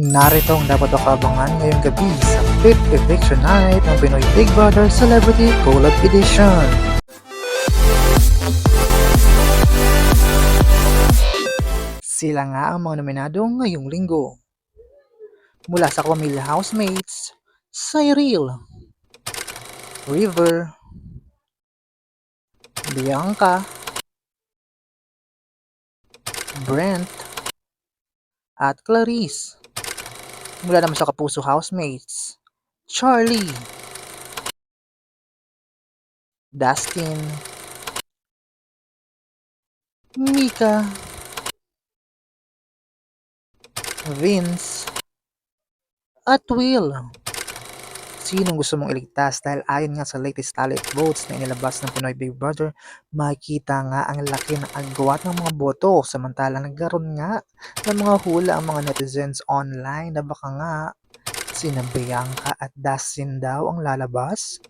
Narito ang dapat makabangan ngayong gabi sa 5th eviction night ng Pinoy Big Brother Celebrity Collab Edition. Sila nga ang mga nominado ngayong linggo. Mula sa pamilya housemates, Cyril, River, Bianca, Brent, at Clarice. Mula naman sa kapuso housemates, Charlie, Dustin, Mika, Vince, at Will. Sinong gusto mong iligtas? Dahil ayon nga sa latest talent votes na inilabas ng Pinoy Big Brother, makikita nga ang laki ng agwat ng mga boto. Samantalang nagkaroon nga ng mga hula ang mga netizens online na baka nga sina Bianca at Dustin daw ang lalabas.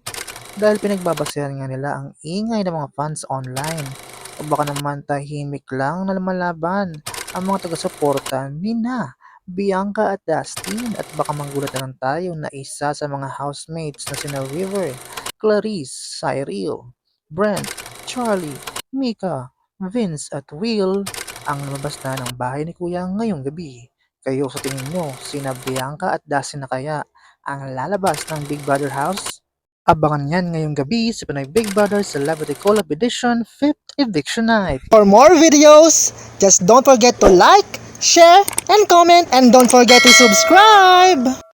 Dahil pinagbabasehan nga nila ang ingay ng mga fans online. O baka naman tahimik lang na lumalaban ang mga taga-suporta ni Bianca at Dustin at baka magulat na lang tayo na isa sa mga housemates na sina River, Clarice, Cyril, Brent, Charlie, Mika, Vince at Will ang lumabas na ng bahay ni Kuya ngayong gabi. Kayo sa tingin nyo, sina Bianca at Dustin na kaya ang lalabas ng Big Brother House? Abangan yan ngayong gabi sa Pinoy Big Brother Celebrity Collab Edition 5th Eviction Night. For more videos, just don't forget to like, share, and comment, and don't forget to subscribe!